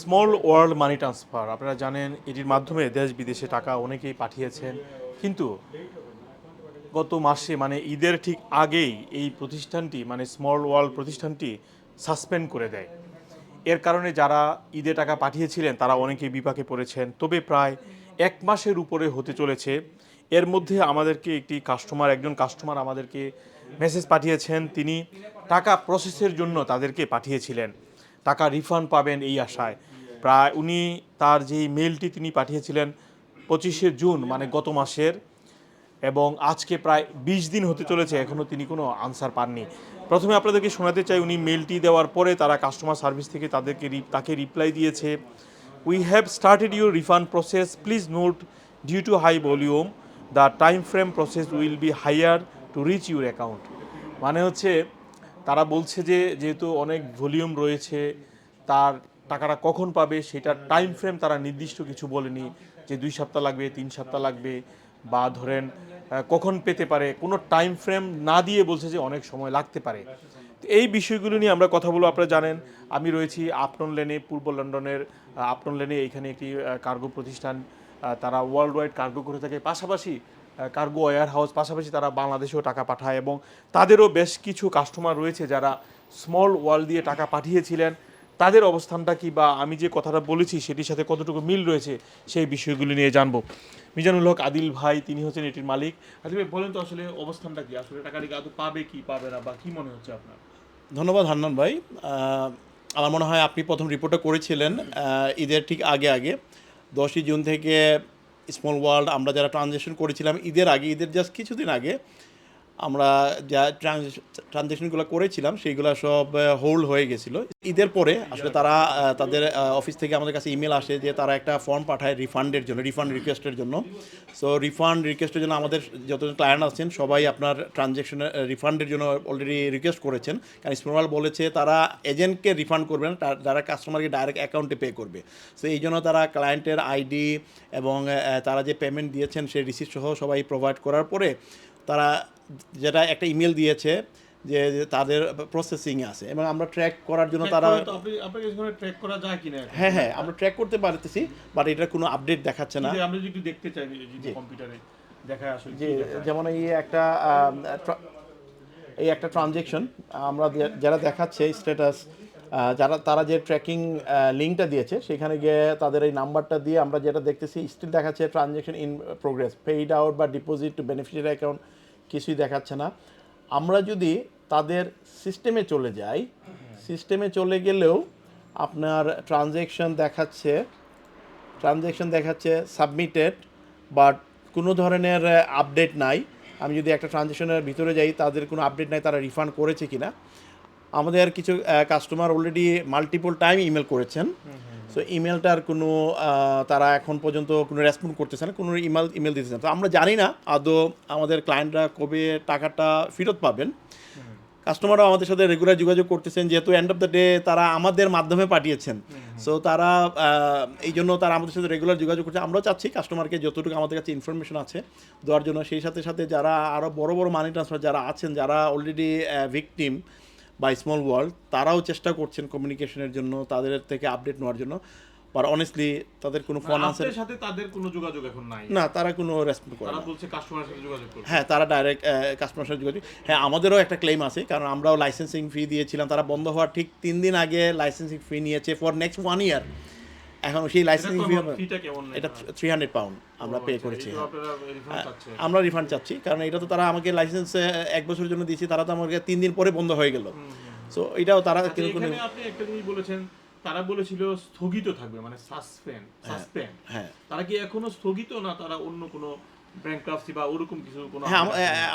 Small world money transfer আপনারা জানেন, এটির মাধ্যমে দেশ বিদেশে টাকা অনেকেই পাঠিয়েছেন। কিন্তু গত মাসে মানে ঈদের ঠিক আগেই এই প্রতিষ্ঠানটি মানে স্মল ওয়ার্ল্ড প্রতিষ্ঠানটি সাসপেন্ড করে দেয়। এর কারণে যারা ঈদে টাকা পাঠিয়েছিলেন, তারা অনেকেই বিপাকে পড়েছেন। তবে প্রায় এক মাসের উপরে হতে চলেছে। এর মধ্যে আমাদেরকে একটি কাস্টমার একজন কাস্টমার আমাদেরকে মেসেজ পাঠিয়েছেন। তিনি টাকা প্রসেসের জন্য তাদেরকে পাঠিয়েছিলেন। টাকা রিফান্ড পাবেন এই আশায়। প্রায় উনি তার যেই মেলটি তিনি পাঠিয়েছিলেন পঁচিশে জুন মানে গত মাসের, এবং আজকে প্রায় বিশ দিন হতে চলেছে এখনও তিনি কোনো আনসার পাননি। প্রথমে আপনাদেরকে শোনাতে চাই, উনি মেলটি দেওয়ার পরে তারা কাস্টমার সার্ভিস থেকে তাদেরকে তাকে রিপ্লাই দিয়েছে। We have started your refund process please note due to high volume the time frame process will be higher to reach your account মানে হচ্ছে তারা বলছে যে যেহেতু অনেক ভলিউম রয়েছে, তার টাকাটা কখন পাবে সেটার টাইম ফ্রেম তারা নির্দিষ্ট কিছু বলেনি যে দুই সপ্তাহ লাগবে, তিন সপ্তাহ লাগবে বা ধরেন কখন পেতে পারে। কোনো টাইম ফ্রেম না দিয়ে বলছে যে অনেক সময় লাগতে পারে। এই বিষয়গুলো নিয়ে আমরা কথা বলব, আপনারা জানেন, আমি রয়েছি আপটন লেনে, পূর্ব লন্ডনের আপটন লেনে এখানে একটি কার্গো প্রতিষ্ঠান তারা ওয়ার্ল্ড ওয়াইড কার্গো করে থাকে। পাশাপাশি কার্গো ওয়ার হাউস পাশাপাশি তারা বাংলাদেশেও টাকা পাঠায় এবং তাদেরও বেশ কিছু কাস্টমার রয়েছে যারা স্মল ওয়ার্ল্ড দিয়ে টাকা পাঠিয়েছিলেন। তাদের অবস্থানটা কি বা আমি যে কথাটা বলেছি সেটির সাথে কতটুকু মিল রয়েছে সেই বিষয়গুলি নিয়ে জানব। মিজানুল হক, আদিল ভাই, তিনি হচ্ছেন এটির মালিক। আদিল ভাই, বলেন তো আসলে অবস্থানটা কি? আসলে টাকাটি আদৌ পাবে, কি পাবে না বা কি মনে হচ্ছে আপনার? ধন্যবাদ হান্নান ভাই। আমার মনে হয় আপনি প্রথম রিপোর্টটা করেছিলেন ঈদের ঠিক আগে আগে, দশই জুন থেকে স্মল ওয়ার্ল্ড আমরা যারা ট্রানজেকশন করেছিলাম ঈদের আগে ঈদের জাস্ট কিছুদিন আগে আমরা যা ট্রানজ্যাকশনগুলো করেছিলাম সেইগুলো সব হোল্ড হয়ে গেছিল। ঈদের পরে আসলে তারা তাদের অফিস থেকে আমাদের কাছে ইমেল আসে যে তারা একটা ফর্ম পাঠায় রিফান্ডের জন্য রিফান্ড রিকোয়েস্টের জন্য। সো রিফান্ড রিকোয়েস্টের জন্য আমাদের যতজন ক্লায়েন্ট আছেন সবাই আপনার ট্রানজ্যাকশনের রিফান্ডের জন্য অলরেডি রিকোয়েস্ট করেছেন। কারণ স্মল বলেছে তারা এজেন্টকে রিফান্ড করবেন তার- যারা কাস্টমারকে ডাইরেক্ট অ্যাকাউন্টে পে করবে। সো এই জন্য তারা ক্লায়েন্টের আইডি এবং তারা যে পেমেন্ট দিয়েছেন সেই রিসিপ্ট সহ সবাই প্রোভাইড করার পরে তারা যেটা একটা ইমেল দিয়েছে যে তাদের প্রসেসিং আছে। এবং আমরা ট্র্যাক করার জন্য তারা ট্র্যাক করা যায় কিনা হ্যাঁ হ্যাঁ আমরা ট্র্যাক করতে পারতেছি বাট এটার কোনো আপডেট দেখাচ্ছে না। আমরা যদি দেখতে চাই কম্পিউটারে দেখায় আসলে যেমন এই একটা এই একটা ট্রানজেকশন আমরা যারা দেখাচ্ছে স্ট্যাটাস যারা তারা যে ট্র্যাকিং লিঙ্কটা দিয়েছে সেখানে গিয়ে তাদের এই নাম্বারটা দিয়ে আমরা যেটা দেখতেছি স্টিল দেখাচ্ছে transaction in progress paid out বা ডিপোজিট টু বেনিফিশিয়ারি অ্যাকাউন্ট কিছুই দেখাচ্ছে না। আমরা যদি তাদের সিস্টেমে চলে যাই সিস্টেমে চলে গেলেও আপনার ট্রানজেকশন দেখাচ্ছে ট্রানজ্যাকশন দেখাচ্ছে সাবমিটেড বাট কোনো ধরনের আপডেট নাই। আমি যদি একটা ট্রানজেকশনের ভিতরে যাই, তাদের কোনো আপডেট নাই, তারা রিফান্ড করেছে কিনা। আমাদের কিছু customer already multiple time email করেছেন। সো ইমেলটার কোনো তারা এখন পর্যন্ত কোনো রেসপন্ড করতেছে না, কোনো ইমেল ইমেল দিতেছে না। তো আমরা জানি না আদৌ আমাদের ক্লায়েন্টরা কবে টাকাটা ফেরত পাবেন। কাস্টমাররাও আমাদের সাথে রেগুলার যোগাযোগ করতেছেন, যেহেতু এন্ড অফ দ্য ডে তারা আমাদের মাধ্যমে পাঠিয়েছেন। সো তারা এই জন্য তারা আমাদের সাথে রেগুলার যোগাযোগ করছে। আমরাও চাচ্ছি কাস্টমারকে যতটুকু আমাদের কাছে ইনফরমেশন আছে দেওয়ার জন্য। সেই সাথে সাথে যারা আরও বড় বড় মানি ট্রান্সফার যারা আছেন, যারা অলরেডি ভিকটিম বা স্মল ওয়ার্ল্ড তারাও চেষ্টা করছেন কমিউনিকেশনের জন্য তাদের থেকে আপডেট নেওয়ার জন্য বাট অনেস্টলি তাদের কোনো ফোন আছে সাথে তাদের কোনো যোগাযোগ এখন নাই। না তারা কোনো রেসপন্ড করে তারা বলছে কাস্টমারের সাথে যোগাযোগ করবে হ্যাঁ তারা ডাইরেক্ট কাস্টমার সাথে যোগাযোগ হ্যাঁ আমাদেরও একটা ক্লেম আছে কারণ আমরাও লাইসেন্সিং ফি দিয়েছিলাম তারা বন্ধ হওয়ার ঠিক তিন দিন আগে লাইসেন্সিং ফি নিয়েছে ফর নেক্সট ওয়ান ইয়ার এখন সেই লাইসেন্সিং ফি এটা থ্রি হান্ড্রেড পাউন্ড আমরা পে করেছি তো হ্যাঁ। পাচ্ছেন আমরা রিফান্ড চাচ্ছি কারণ এটা তো তারা আমাকে লাইসেন্স এক বছরের জন্য দিয়েছি তারা তো আমাকে তিন দিন পরে বন্ধ হয়ে গেল। সো এটাও তারা আচ্ছা, কিন্তু আপনি একটা জিনিস বলেছেন তারা বলেছিল স্থগিত থাকবে মানে সাসপেন্ড সাসপেন্ড হ্যাঁ। তারা কি এখনও স্থগিত না তারা অন্য কোনো ব্যাংক্রাফসি বা ওরকম কিছু কোনো হ্যাঁ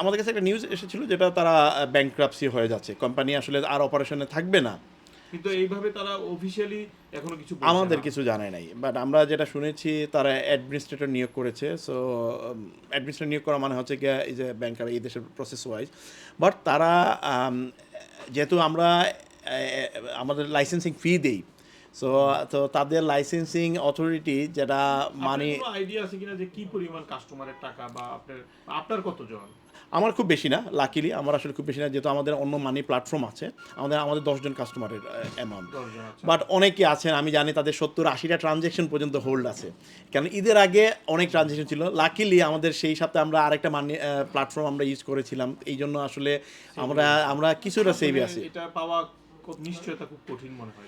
আমাদের কাছে একটা নিউজ এসেছিল যেটা তারা ব্যাংক্রাপসি হয়ে যাচ্ছে। কোম্পানি আসলে আর অপারেশনে থাকবে না। কিন্তু এইভাবে তারা অফিসিয়ালি এখনও কিছু আমাদের কিছু জানায় নাই। বাট আমরা যেটা শুনেছি, তারা অ্যাডমিনিস্ট্রেটর নিয়োগ করেছে। সো অ্যাডমিনিস্ট্রেটর নিয়োগ করা মানে হচ্ছে কি এই যে ব্যাংকার এই দেশের প্রসেস ওয়াইজ বাট তারা যেহেতু আমরা আমাদের লাইসেন্সিং ফি দেই সো তো তাদের লাইসেন্সিং অথরিটি যেটা মানে আইডিয়া আছে কিনা যে কি পরিমাণ কাস্টমারের টাকা বা আপনার আপনার কতজন? আমার খুব বেশি না লাকিলি আমার আসলে খুব বেশি না যেহেতু আমাদের অন্য মানি প্ল্যাটফর্ম আছে আমাদের আমাদের দশজন কাস্টমারের অ্যামাউন্ট বাট অনেকে আছেন আমি জানি তাদের সত্তর আশিটা ট্রানজ্যাকশন পর্যন্ত হোল্ড আছে। কারণ ঈদের আগে অনেক ট্রানজ্যাকশন ছিল লাকিলি আমাদের সেই সপ্তাহে আমরা আরেকটা মানি প্ল্যাটফর্ম আমরা ইউজ করেছিলাম এই জন্য আসলে আমরা আমরা কিছুটা সেভে আছি। এটা পাওয়া নিশ্চয়তা খুব কঠিন মনে হয়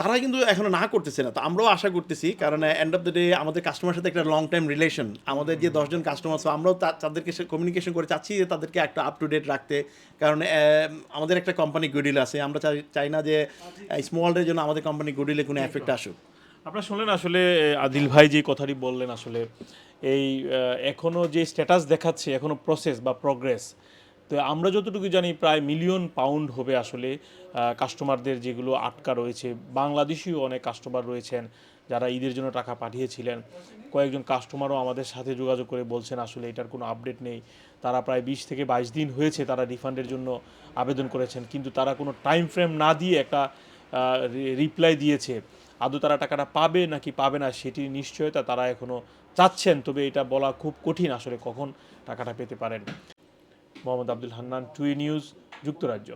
তারা কিন্তু এখনও না করতেছে না। তো আমরাও আশা করতেছি কারণ এন্ড অফ দ্য ডে আমাদের কাস্টমার সাথে একটা লং টাইম রিলেশন আমাদের যে দশজন কাস্টমার আছে আমরাও তাদেরকে কমিউনিকেশন করে চাচ্ছি যে তাদেরকে একটা আপ টু ডেট রাখতে। কারণ আমাদের একটা কোম্পানি গুডিল আছে আমরা চাই না যে স্মলের জন্য আমাদের কোম্পানি গুডিলে কোনো এফেক্ট আসুক। আপনারা শুনলেন আসলে আদিল ভাই যে কথাটি বললেন আসলে এই আহ, এখনও যে স্ট্যাটাস দেখাচ্ছে এখনও প্রসেস বা প্রগ্রেস তো আমরা যতটুকু জানি প্রায় মিলিয়ন পাউন্ড হবে আসলে কাস্টমারদের যেগুলো আটকা রয়েছে। বাংলাদেশিও অনেক কাস্টমার রয়েছেন যারা ঈদের জন্য টাকা পাঠিয়েছিলেন। কয়েকজন কাস্টমারও আমাদের সাথে যোগাযোগ করে বলছেন, আসলে এটার কোনো আপডেট নেই। তারা প্রায় বিশ থেকে বাইশ দিন হয়েছে তারা রিফান্ডের জন্য আবেদন করেছেন, কিন্তু তারা কোনো টাইম ফ্রেম না দিয়ে একটা রিপ্লাই দিয়েছে। আদৌ তারা টাকাটা পাবে নাকি পাবে না সেটি নিশ্চয়তা তারা এখনও চাচ্ছেন, তবে এটা বলা খুব কঠিন আসলে কখন টাকাটা পেতে পারেন। মোহাম্মদ আব্দুল হান্নান টুই নিউজ যুক্তরাজ্য।